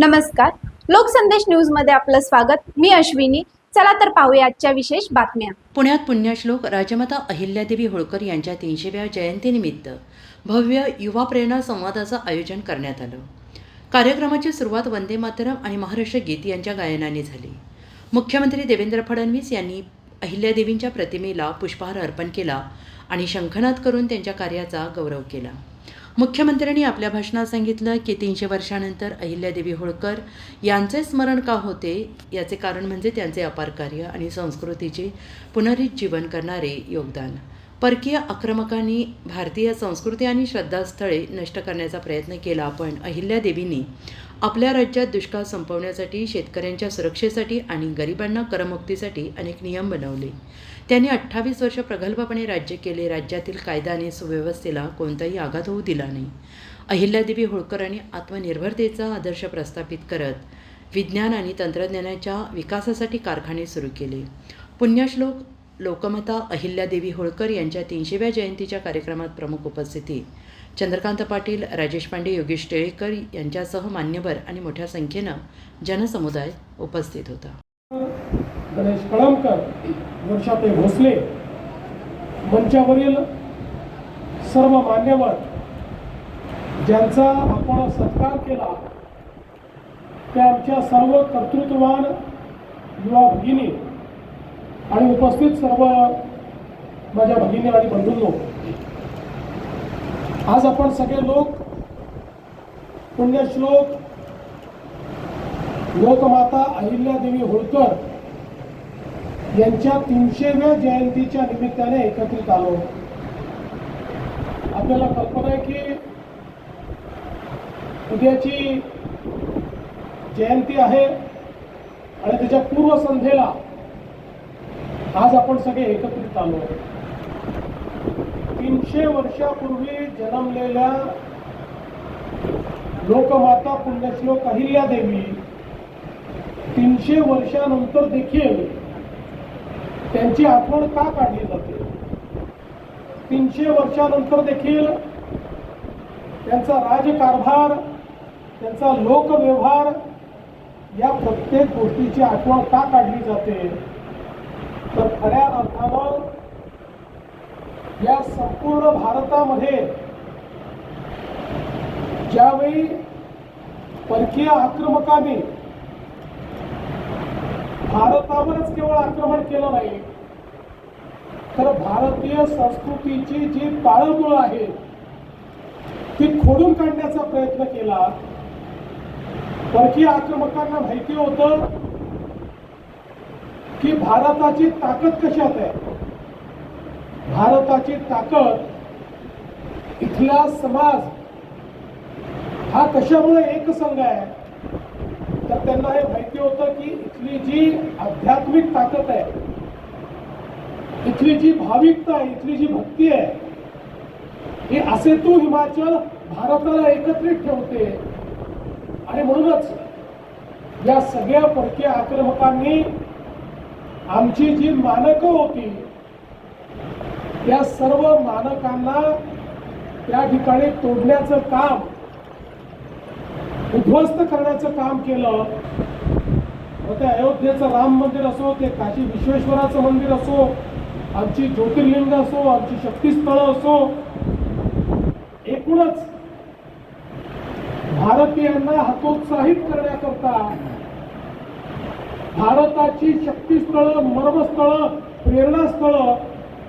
नमस्कार. लोकसंदेश न्यूजमध्ये आपलं स्वागत. मी अश्विनी. चला तर पाहूया आजच्या विशेष बातम्या. पुण्यात पुण्यश्लोक राजमाता अहिल्यादेवी होळकर यांच्या तीनशेव्या जयंतीनिमित्त भव्य युवा प्रेरणा संवादाचं आयोजन करण्यात आलं. कार्यक्रमाची सुरुवात वंदे मातरम आणि महाराष्ट्र गीत यांच्या गायनाने झाली. मुख्यमंत्री देवेंद्र फडणवीस यांनी अहिल्यादेवींच्या प्रतिमेला पुष्पहार अर्पण केला आणि शंखनाद करून त्यांच्या कार्याचा गौरव केला. मुख्यमंत्र्यांनी आपल्या भाषणात सांगितलं की तीनशे वर्षानंतर अहिल्यादेवी होळकर यांचे स्मरण का होते? याचे कारण म्हणजे त्यांचे अपार कार्य आणि संस्कृतीचे पुनरुज्जीवन करणारे योगदान. परकीय आक्रमकांनी भारतीय संस्कृती आणि श्रद्धास्थळे नष्ट करण्याचा प्रयत्न केला. पण अहिल्यादेवींनी आपल्या राज्यात दुष्काळ संपवण्यासाठी शेतकऱ्यांच्या सुरक्षेसाठी आणि गरिबांना करमुक्तीसाठी अनेक नियम बनवले. त्यांनी अठ्ठावीस वर्ष प्रगल्भपणे राज्य केले. राज्यातील कायदा आणि सुव्यवस्थेला कोणताही आघात होऊ दिला नाही. अहिल्यादेवी होळकरांनी आत्मनिर्भरतेचा आदर्श प्रस्थापित करत विज्ञान आणि तंत्रज्ञानाच्या विकासासाठी कारखाने सुरू केले. पुण्यश्लोक लोकमता अहिल्यादेवी होळकर यांच्या तीनशेव्या जयंतीच्या कार्यक्रमात प्रमुख उपस्थिती. चंद्रकांत पाटील राजेश पांडे योगेश टिळेकर यांच्यासह मान्यवर आणि मोठ्या संख्येनं जनसमुदाय उपस्थित होता. गणेश कळमकर वर्षाते भोसले मंचावरील सर्व मान्यवर ज्यांचा आपण सत्कार केला त्या आमच्या सर्व कर्तृत्ववान युवा भगिनी आणि उपस्थित सर्व माझ्या भगिनी आणि बंधूंनो आज आपण सगळे लोक पुण्यश्लोक लोकमाता अहिल्यादेवी होळकर यांच्या तीनशेव्या जयंतीच्या निमित्ताने एकत्रित आलो. आपल्याला कल्पना आहे की उद्याची जयंती आहे आणि त्याच्या पूर्वसंध्येला आज आपण सगळे एकत्रित आलो तीनशे वर्षापूर्वी जन्मलेल्या लोकमाता पुण्यश्लोक अहिल्यादेवी तीनशे वर्षानंतर देखील त्यांची आठवण का काढली जाते? तीनशे वर्षानंतर देखील त्यांचा राजकारभार त्यांचा लोकव्यवहार या प्रत्येक गोष्टीची आठवण का काढली जाते? या संपूर्ण भारतामध्ये ज्यावेळी परकीय आक्रमकांनी भारतावरच केवळ आक्रमण केलं नाही तर भारतीय संस्कृतीची जी पाळंमुळं आहे ती खोडून काढण्याचा प्रयत्न केला. परकीय आक्रमकांना माहिती होतं की भारताची ताकद कशात आहे? भारताची ताकद इथला समाज हा कशामुळे एकसंघ आहे? तर त्यांना हे माहिती होतं की इथली जी आध्यात्मिक ताकद आहे इथली जी भाविकता आहे इथली जी भक्ती आहे ही असे तू हिमाचल भारताला एकत्रित ठेवते. आणि म्हणूनच या सगळ्या परकीय आक्रमकांनी आमची जी मानकं होती त्या सर्व मानकांना त्या ठिकाणी तोडण्याचं काम उद्ध्वस्त करण्याचं काम केलं. मग ते अयोध्येचं राम मंदिर असो ते काशी विश्वेश्वराचं मंदिर असो आमची ज्योतिर्लिंग असो आमची शक्तीस्थळं असो एकूणच भारतीयांना हतोत्साहित करण्याकरता भारताची शक्तीस्थळं मर्मस्थळं प्रेरणास्थळं